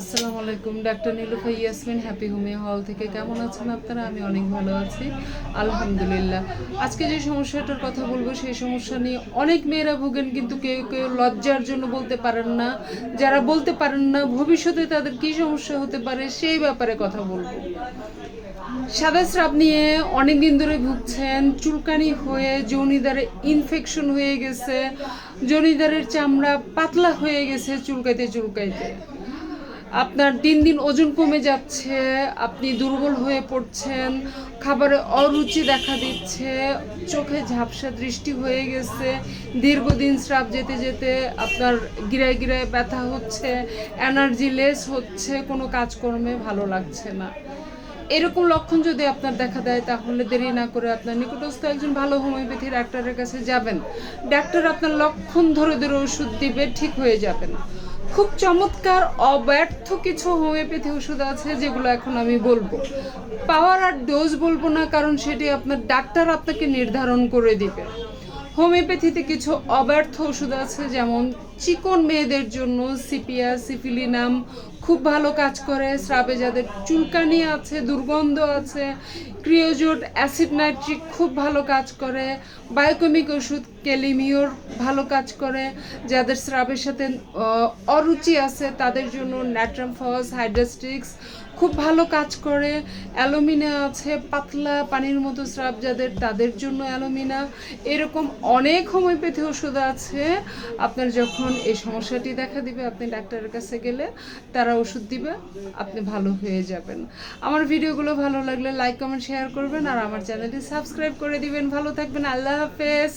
আসসালামু আলাইকুম, doctor Nilufa Yasmin Happy Homeo Hall থেকে কেমন আছেন আপনারা? আমি অনেক ভালো আছি, আলহামদুলিল্লাহ। আজকে যে সমস্যাটার কথা বলব, সেই সমস্যা নিয়ে অনেক মেয়েরা ভোগেন, কিন্তু কেউ কেউ লজ্জার জন্য বলতে পারেন না। যারা বলতে পারেন না, ভবিষ্যতে তাদের কি সমস্যা হতে পারে, সেই ব্যাপারে কথা বলব। সাদা স্রাব নিয়ে অনেক দিন ধরে ভুগছেন, চুলকানি হয়ে যৌনিদারে ইনফেকশন হয়ে গেছে, যৌনিদারের চামড়া পাতলা হয়ে গেছে চুলকাইতে চুলকাইতে। আপনার দিন দিন ওজন কমে যাচ্ছে, আপনি দুর্বল হয়ে পড়ছেন, খাবারে অরুচি দেখা দিচ্ছে, চোখে ঝাপসা দৃষ্টি হয়ে গেছে, দীর্ঘদিন স্রাব যেতে যেতে আপনার গিরায় গিরায় ব্যথা হচ্ছে এনার্জি লেস হচ্ছে, কোনো কাজকর্মে ভালো লাগছে না। এরকম লক্ষণ যদি আপনার দেখা দেয়, তাহলে দেরি না করে আপনার নিকটস্থ একজন ভালো হোমিওপ্যাথি ডাক্তারের কাছে যাবেন। ডাক্তার আপনার লক্ষণ ধরে ধরে ওষুধ দিবে, ঠিক হয়ে যাবেন। খুব চমৎকার, অব্যর্থ কিছু হোমিওপ্যাথি ওষুধ আছে যেগুলো এখন আমি বলব। পাওয়ার আর ডোজ বলব না, কারণ সেটি আপনার ডাক্তার আপনাকে নির্ধারণ করে দিবে। হোমিওপ্যাথিতে কিছু অব্যর্থ ওষুধ আছে, যেমন চিকন মেয়েদের জন্য সিপিয়া সিফিলিনাম খুব ভালো কাজ করে, স্রাবে যাদের চুলকানি আছে, দুর্গন্ধ আছে, ক্রিওজোট, অ্যাসিড নাইট্রিক খুব ভালো কাজ করে, বায়োকেমিক ওষুধ, ক্যালিমিওর ভালো কাজ করে, যাদের স্রাবের সাথে অরুচি আছে, তাদের জন্য ন্যাট্রাম ন্যাট্রামফস, হাইড্রাস্টিক্স খুব ভালো কাজ করে, অ্যালোমিনা আছে, পাতলা পানির মতো স্রাব যাদের, তাদের জন্য অ্যালোমিনা। এরকম অনেক হোমিওপ্যাথি ওষুধ আছে, আপনার যখন এই সমস্যাটি দেখা দিবে, আপনি ডাক্তারের কাছে গেলে তারা ওষুধ দিবে, আপনি ভালো হয়ে যাবেন। আমার ভিডিওগুলো ভালো লাগলে লাইক কমেন্ট শেয়ার করবেন, আর আমার চ্যানেলটি সাবস্ক্রাইব করে দিবেন। ভালো থাকবেন, আল্লাহ হাফেজ।